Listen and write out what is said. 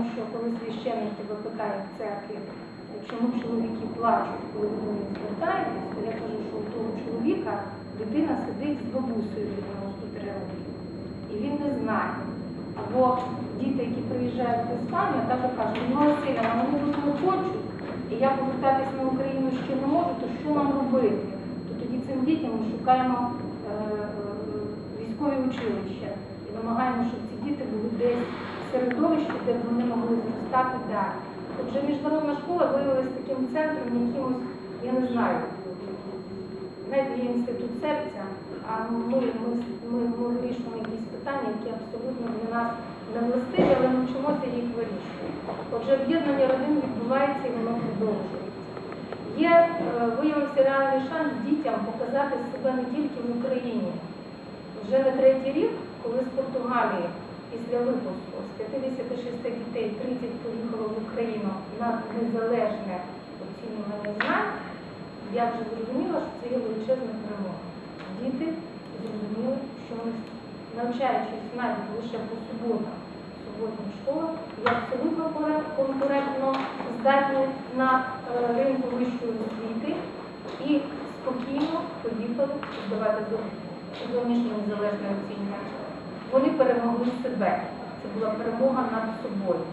тому що коли священник тебе питає в церкві, чому чоловіки плачуть, коли ви до них звертаєтесь, то я кажу, що у того чоловіка дитина сидить з бабусею 93 роки. І він не знає. Або діти, які приїжджають в Іспанію, так і кажуть, ну Василя, вони тут не хочуть, і я повертатись на Україну ще не можу, то що нам робити? То тоді цим дітям ми шукаємо де вони могли зростати далі. Отже, міжнародна школа виявилася таким центром, якимось, я не знаю, знаєте, є інститут серця, а ми, ми, ми, ми вирішуємо якісь питання, які абсолютно для нас не властиві, але ми вчимося їх вирішувати. Отже, об'єднання родин відбувається і воно продовжується. Є, е, виявився реальний шанс дітям показати себе не тільки в Україні. Вже на третій рік, коли з Португалії після випуску з 56 дітей 30 поїхало в Україну на незалежне оцінювання знань, я вже зрозуміла, що це є величезна перемога. Діти зрозуміли, що ми, навчаючись навіть лише по суботам, в суботніх школах, є абсолютно конкурентно здатні на е, ринку вищої освіти і спокійно поїхали здавати зо- зовнішнє незалежне оцінювання. Вони перемогли себе. Це була перемога над собою.